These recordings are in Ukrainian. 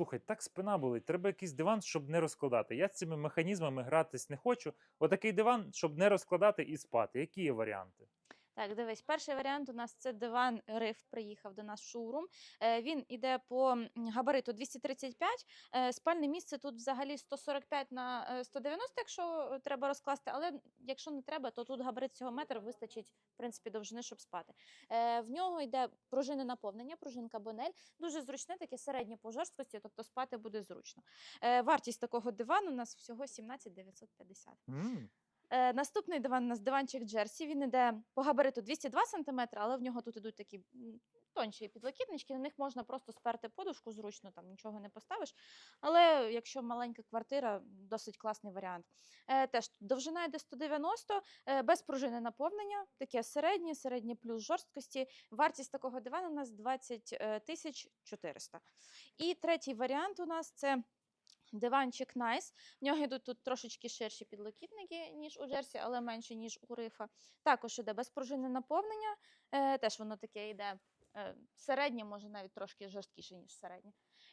Слухай, так спина болить. Треба якийсь диван, щоб не розкладати. Я з цими механізмами гратись не хочу. Отакий диван, щоб не розкладати і спати. Які є варіанти? Так, дивись, перший варіант у нас це диван Риф. Приїхав до нас в шоурум. Е, Він іде по габариту 235. Е, Спальне місце тут взагалі 145 на е, 190, якщо е, треба розкласти. Але якщо не треба, то тут габарит цього метр вистачить в принципі довжини, щоб спати. В нього йде пружини наповнення, пружинка бонель. Дуже зручне, таке середнє по жорсткості, тобто спати буде зручно. Вартість такого дивану у нас всього 17 950. м Е, наступний диван у нас диванчик Джерсі. Він іде по габариту 202 см, але в нього тут ідуть такі тонші підлокітнички. На них можна просто сперти подушку зручно, там нічого не поставиш. Але якщо маленька квартира, досить класний варіант. Е, теж довжина йде 190, е, без пружини наповнення, таке середнє, середнє плюс жорсткості. Вартість такого дивану у нас 20 е, тисяч 400. І третій варіант у нас це. Диванчик Nice. В нього йдуть тут трошечки ширші підлокітники, ніж у Джерсі, але менше, ніж у рифа. Також іде безпружинне наповнення, е, теж воно таке йде е, середнє, може навіть трошки жорсткіше, ніж середнє.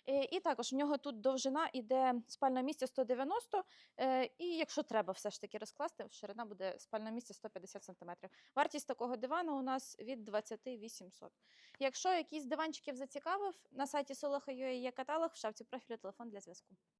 Е, і також в нього тут довжина іде спального місця 190, е, і якщо треба все ж таки розкласти, ширина буде спального місця 150 см. Вартість такого дивану у нас від 20 800. Якщо якийсь диванчиків зацікавив, на сайті Soloho.ua є каталог, в шапці профілю телефон для зв'язку.